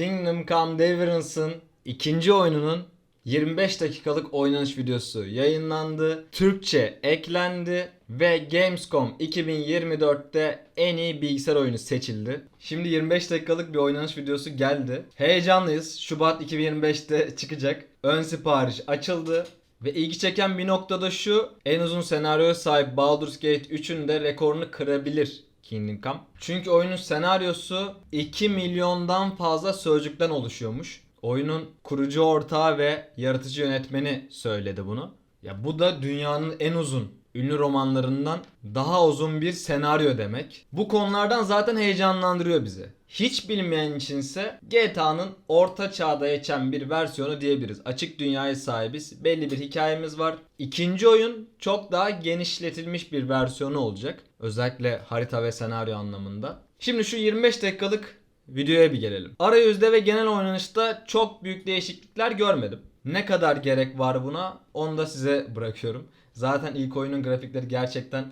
Kingdom Come Deliverance'ın ikinci oyununun 25 dakikalık oynanış videosu yayınlandı. Türkçe eklendi ve Gamescom 2024'te en iyi bilgisayar oyunu seçildi. Şimdi 25 dakikalık bir oynanış videosu geldi. Heyecanlıyız. Şubat 2025'te çıkacak. Ön sipariş açıldı. Ve ilgi çeken bir noktada şu. En uzun senaryoya sahip Baldur's Gate 3'ün de rekorunu kırabilir Kingdom Come. Çünkü oyunun senaryosu 2 milyondan fazla sözcükten oluşuyormuş. Oyunun kurucu ortağı ve yaratıcı yönetmeni söyledi bunu. Ya bu da dünyanın en uzun ünlü romanlarından daha uzun bir senaryo demek. Bu konulardan zaten heyecanlandırıyor bizi. Hiç bilmeyen içinse GTA'nın orta çağda geçen bir versiyonu diyebiliriz. Açık dünyaya sahibiz. Belli bir hikayemiz var. İkinci oyun çok daha genişletilmiş bir versiyonu olacak. Özellikle harita ve senaryo anlamında. Şimdi şu 25 dakikalık videoya bir gelelim. Arayüzde ve genel oynanışta çok büyük değişiklikler görmedim. Ne kadar gerek var buna onu da size bırakıyorum. Zaten ilk oyunun grafikleri gerçekten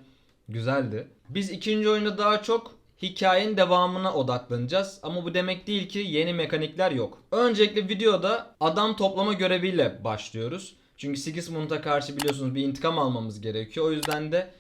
güzeldi. Biz ikinci oyunda daha çok hikayenin devamına odaklanacağız. Ama bu demek değil ki yeni mekanikler yok. Öncelikle videoda adam toplama göreviyle başlıyoruz. Çünkü Sigismund'a karşı biliyorsunuz bir intikam almamız gerekiyor. O yüzden de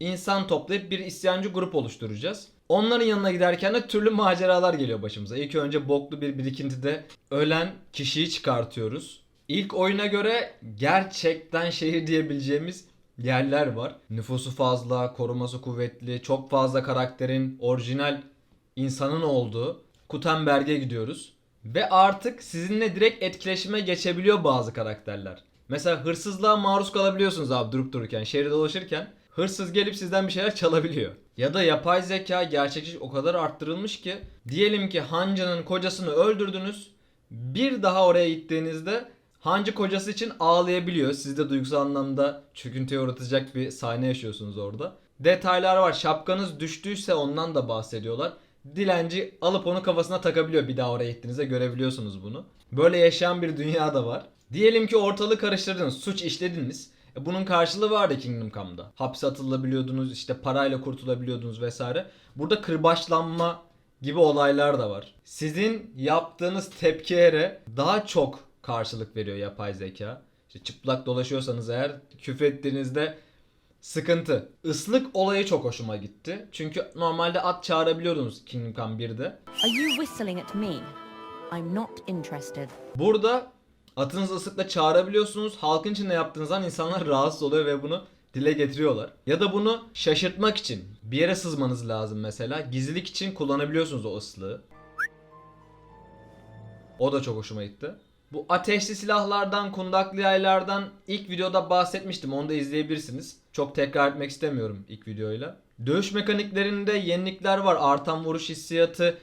insan toplayıp bir isyancı grup oluşturacağız. Onların yanına giderken de türlü maceralar geliyor başımıza. İlk önce boklu bir birikintide ölen kişiyi çıkartıyoruz. İlk oyuna göre gerçekten şehir diyebileceğimiz yerler var. Nüfusu fazla, koruması kuvvetli, çok fazla karakterin orijinal insanın olduğu Kutenberg'e gidiyoruz. Ve artık sizinle direkt etkileşime geçebiliyor bazı karakterler. Mesela hırsızlığa maruz kalabiliyorsunuz abi durup dururken, şehirde dolaşırken. Hırsız gelip sizden bir şeyler çalabiliyor. Ya da yapay zeka gerçekçi o kadar arttırılmış ki diyelim ki Hancı'nın kocasını öldürdünüz. Bir daha oraya gittiğinizde Hancı kocası için ağlayabiliyor. Siz de duygusal anlamda çöküntüye uğratacak bir sahne yaşıyorsunuz orada. Detaylar var. Şapkanız düştüyse ondan da bahsediyorlar. Dilenci alıp onu kafasına takabiliyor. Bir daha oraya gittiğinizde görebiliyorsunuz bunu. Böyle yaşayan bir dünya da var. Diyelim ki ortalığı karıştırdınız, suç işlediniz. E bunun karşılığı vardı Kingdom Come'da. Hapse atılabiliyordunuz, işte parayla kurtulabiliyordunuz vesaire. Burada kırbaçlanma gibi olaylar da var. Sizin yaptığınız tepkilere daha çok karşılık veriyor yapay zeka. İşte çıplak dolaşıyorsanız eğer küfrettiğinizde sıkıntı. Islık olayı çok hoşuma gitti. Çünkü normalde at çağırabiliyordunuz Kingdom Come 1'de. Are you whistling at me? I'm not interested. Burada atınızı ıslıkla çağırabiliyorsunuz. Halkın içinde yaptığınızdan insanlar rahatsız oluyor ve bunu dile getiriyorlar. Ya da bunu şaşırtmak için bir yere sızmanız lazım mesela. Gizlilik için kullanabiliyorsunuz o ıslığı. O da çok hoşuma gitti. Bu ateşli silahlardan, kundaklı yaylardan ilk videoda bahsetmiştim. Onu da izleyebilirsiniz. Çok tekrar etmek istemiyorum ilk videoyla. Dövüş mekaniklerinde yenilikler var. Artan vuruş hissiyatı.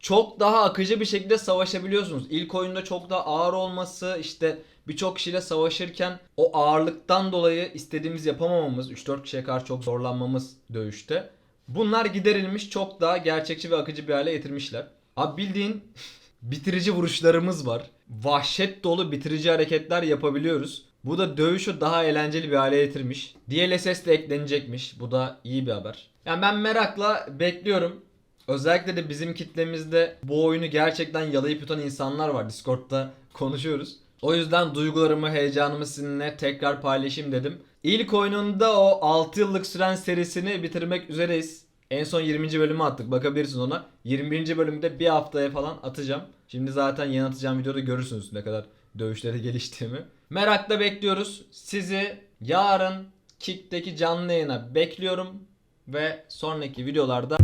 Çok daha akıcı bir şekilde savaşabiliyorsunuz. İlk oyunda çok daha ağır olması, işte birçok kişiyle savaşırken o ağırlıktan dolayı istediğimiz yapamamamız, 3-4 kişiye karşı çok zorlanmamız dövüşte. Bunlar giderilmiş çok daha gerçekçi ve akıcı bir hale getirmişler. Abi bildiğin bitirici vuruşlarımız var. Vahşet dolu bitirici hareketler yapabiliyoruz. Bu da dövüşü daha eğlenceli bir hale getirmiş. DLSS de eklenecekmiş. Bu da iyi bir haber. Yani ben merakla bekliyorum. Özellikle de bizim kitlemizde bu oyunu gerçekten yalayıp yutan insanlar var. Discord'da konuşuyoruz. O yüzden duygularımı, heyecanımı sizinle tekrar paylaşayım dedim. İlk oyununda o 6 yıllık süren serisini bitirmek üzereyiz. En son 20. bölümü attık. Bakabilirsiniz ona. 21. bölümde bir haftaya falan atacağım. Şimdi zaten yeni atacağım videoda görürsünüz ne kadar dövüşleri geliştiğimi. Merakla bekliyoruz. Sizi yarın Kick'teki canlı yayına bekliyorum. Ve sonraki videolarda